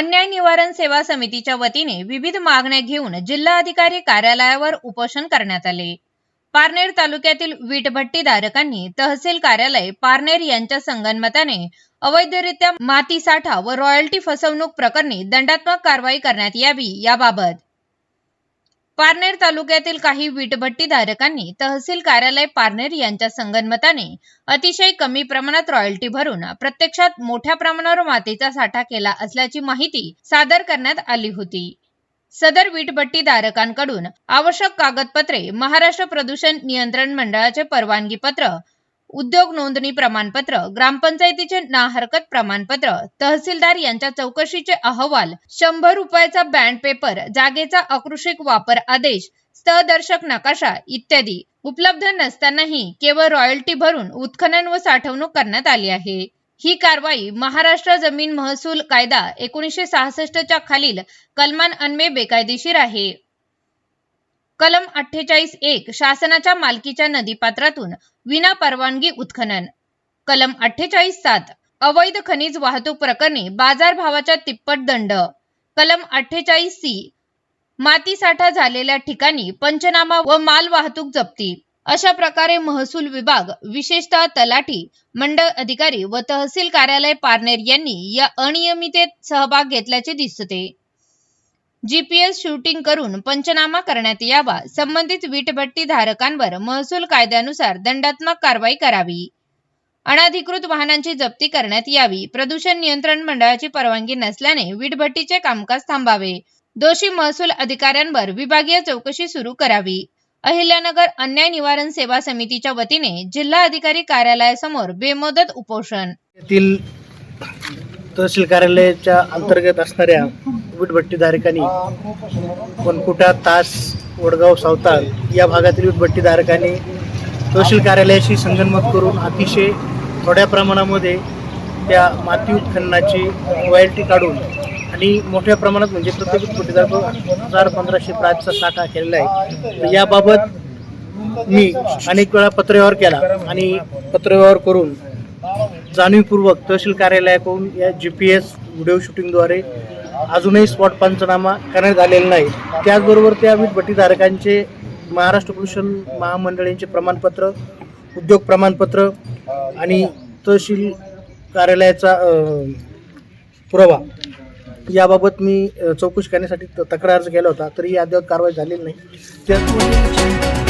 अन्याय निवारण सेवा समितीच्या वतीने विविध मागण्या घेऊन जिल्हाधिकारी कार्यालयावर उपोषण करण्यात आले. पारनेर तालुक्यातील वीटभट्टीधारकांनी तहसील कार्यालय पारनेर यांच्या संगनमताने अवैधरित्या माती साठा व रॉयल्टी फसवणूक प्रकरणी दंडात्मक कारवाई करण्यात यावी याबाबत पारनेर तालुक्यातील काही वीटभट्टीधारकांनी तहसील कार्यालय पारनेर यांच्या संगनमताने अतिशय कमी प्रमाणात रॉयल्टी भरून प्रत्यक्षात मोठ्या प्रमाणावर मातीचा साठा केला असल्याची माहिती सादर करण्यात आली होती. सदर वीटभट्टी धारकांकडून आवश्यक कागदपत्रे महाराष्ट्र प्रदूषण नियंत्रण मंडळाचे परवानगी पत्र उद्योग नोंदणी प्रमाणपत्र ग्रामपंचायतीचे ना हरकत प्रमाणपत्र तहसीलदार यांच्या चौकशीचे अहवाल शंभर रुपयाचा बँड पेपर जागेचा आकृषिक वापर आदेश स्थदर्शक नकाशा इत्यादी. उपलब्ध नसतानाही केवळ रॉयल्टी भरून उत्खनन व साठवणूक करण्यात आली आहे. ही कारवाई महाराष्ट्र जमीन महसूल कायदा एकोणीसशे सहासष्टच्या खालील कलमान अन्वे बेकायदेशीर आहे. कलम अठ्ठेचाळीस एक शासनाच्या मालकीच्या नदीपात्रातून विना परवानगी उत्खनन. कलम अठ्ठेचाळीस सात अवैध खनिज वाहतूक प्रकरणी बाजारभावाच्या तिप्पट दंड. कलम अठ्ठेचाळीस सी माती साठा झालेल्या ठिकाणी पंचनामा व माल वाहतूक जप्ती. अशा प्रकारे महसूल विभाग विशेषतः तलाठी मंडळ अधिकारी व तहसील कार्यालय पारनेर यांनी या अनियमितेत सहभाग घेतल्याचे दिसते. जीपीएस शूटिंग करून पंचनामा करण्यात यावा. संबंधित वीटभट्टी धारकांवर महसूल कायद्यानुसार दंडात्मक कारवाई करावी. अनाधिकृत वाहनांची जप्ती करण्यात यावी. प्रदूषण नियंत्रण मंडळाची परवानगी नसल्याने वीटभट्टीचे कामकाज थांबावे. दोषी महसूल अधिकाऱ्यांवर विभागीय चौकशी सुरू करावी. अहिल्यानगर अन्याय निवारण सेवा समितीच्या वतीने जिल्हा अधिकारी कार्यालयासमोर बेमोदत उपोषण. येथील तहसील कार्यालयाच्या अंतर्गत असणाऱ्या वीटभट्टीधारकांनी कोणकुटा तास वडगाव सावताळ या भागातील वीटभट्टीधारकांनी तहसील कार्यालयाशी संगनमत करून अतिशय थोड्या प्रमाणामध्ये त्या माती उत्खननाची रॉयल्टी काढून आणि मोठ्या प्रमाणात म्हणजे प्रत्येक वीटभट्टीधारक हजार पंधराशे प्राजचा साठा केलेला आहे. तर याबाबत मी अनेक वेळा पत्रव्यवहार केला आणि पत्रव्यवहार करून जाणीवपूर्वक तहसील कार्यालयाकडून या जी पी एस व्हिडिओ शूटिंगद्वारे अजूनही स्पॉट पंचनामा करण्यात आलेला नाही. त्याचबरोबर त्या वीटभट्टीधारकांचे महाराष्ट्र प्रदूषण महामंडळांचे प्रमाणपत्र उद्योग प्रमाणपत्र आणि तहसील कार्यालयाचा पुरावा याबाबत मी चौकशी करण्यासाठी त- तक्रार अर्ज केला होता. तरी अद्याप कारवाई झालेली नाही. त्याचबरोबर